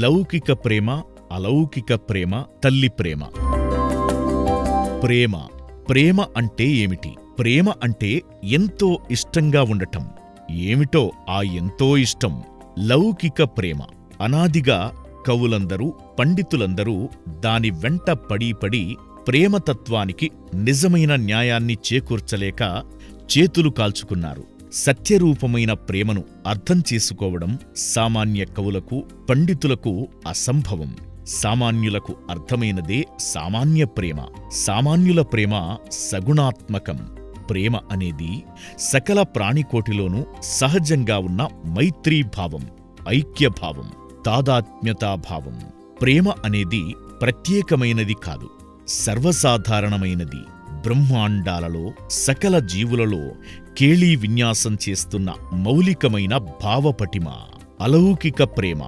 లౌకిక ప్రేమ అలౌకిక ప్రేమ తల్లి ప్రేమ. ప్రేమ. ప్రేమ అంటే ఏమిటి? ప్రేమ అంటే ఎంతో ఇష్టంగా ఉండటం. ఏమిటో ఆ ఎంతో ఇష్టం? లౌకిక ప్రేమ. అనాదిగా కవులందరూ పండితులందరూ దాని వెంట పడి పడి ప్రేమతత్వానికి నిజమైన న్యాయాన్ని చేకూర్చలేక చేతులు కాల్చుకున్నారు. సత్యరూపమైన ప్రేమను అర్థం చేసుకోవడం సామాన్య కవులకు పండితులకు అసంభవం. సామాన్యులకు అర్థమైనదే సామాన్య ప్రేమ. సామాన్యుల ప్రేమ సగుణాత్మకం. ప్రేమ అనేది సకల ప్రాణికోటిలోనూ సహజంగా ఉన్న మైత్రీభావం ఐక్యభావం తాదాత్మ్యతాభావం. ప్రేమ అనేది ప్రత్యేకమైనది కాదు సర్వసాధారణమైనది. బ్రహ్మాండాలలో సకల జీవులలో కేళీ విన్యాసం చేస్తున్న మౌలికమైన భావపటిమ అలౌకిక ప్రేమ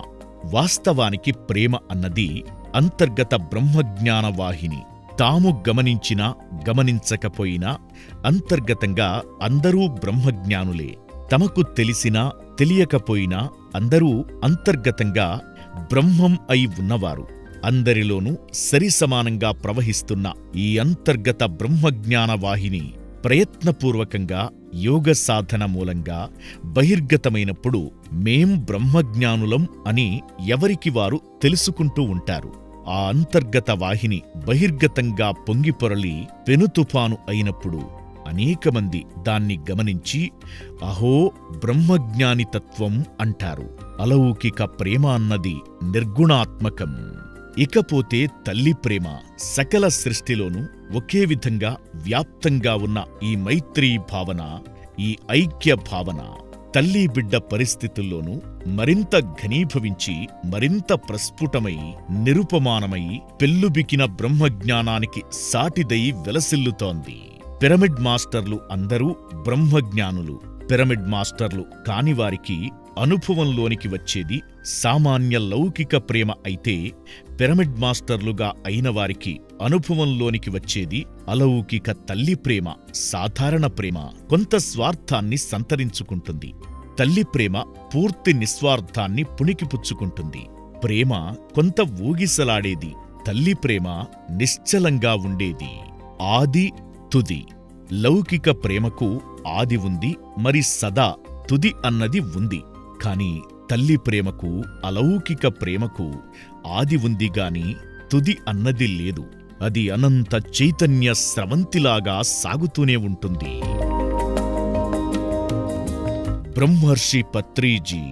వాస్తవానికి ప్రేమ అన్నది అంతర్గత బ్రహ్మజ్ఞాన వాహిని తాము గమనించినా గమనించకపోయినా అంతర్గతంగా అందరూ బ్రహ్మజ్ఞానులే. తమకు తెలిసినా తెలియకపోయినా అందరూ అంతర్గతంగా బ్రహ్మం అయి ఉన్నవారు. అందరిలోనూ సరిసమానంగా ప్రవహిస్తున్న ఈ అంతర్గత బ్రహ్మజ్ఞాన వాహిని ప్రయత్నపూర్వకంగా యోగ సాధన మూలంగా బహిర్గతమైనప్పుడు మేం బ్రహ్మజ్ఞానులం అని ఎవరికి వారు తెలుసుకుంటూ ఉంటారు. ఆ అంతర్గత వాహిని బహిర్గతంగా పొంగిపొరలి పెనుతుఫాను అయినప్పుడు అనేకమంది దాన్ని గమనించి అహో బ్రహ్మజ్ఞానితత్వం అంటారు. అలౌకిక ప్రేమ అన్నది నిర్గుణాత్మకం. ఇకపోతే తల్లి ప్రేమ సకల సృష్టిలోనూ ఒకే విధంగా వ్యాప్తంగా ఉన్న ఈ మైత్రీ భావన ఈ ఐక్య భావన తల్లి బిడ్డ పరిస్థితుల్లోనూ మరింత ఘనీభవించి మరింత ప్రస్ఫుటమై నిరుపమానమై పెల్లుబికిన బ్రహ్మజ్ఞానానికి సాటిదై వెలసిల్లుతోంది. పిరమిడ్ మాస్టర్లు అందరూ బ్రహ్మజ్ఞానులు. పిరమిడ్ మాస్టర్లు కానివారికి అనుభవంలోనికి వచ్చేది సామాన్య లౌకిక ప్రేమ అయితే పిరమిడ్ మాస్టర్లుగా అయిన వారికి అనుభవంలోనికి వచ్చేది అలౌకిక తల్లి ప్రేమ సాధారణ ప్రేమ కొంత స్వార్థాన్ని సంతరించుకుంటుంది. తల్లి ప్రేమ పూర్తి నిస్వార్థాన్ని పుణికిపుచ్చుకుంటుంది. ప్రేమ కొంత ఊగిసలాడేది తల్లి ప్రేమ నిశ్చలంగా ఉండేది. ఆది తుది. లౌకిక ప్రేమకు ఆది ఉంది మరి సదా తుది అన్నది ఉంది. కాని తల్లి ప్రేమకు అలౌకిక ప్రేమకు ఆది ఉంది గాని తుది అన్నది లేదు. అది అనంత చైతన్య స్రవంతిలాగా సాగుతూనే ఉంటుంది. బ్రహ్మర్షి పత్రీజీ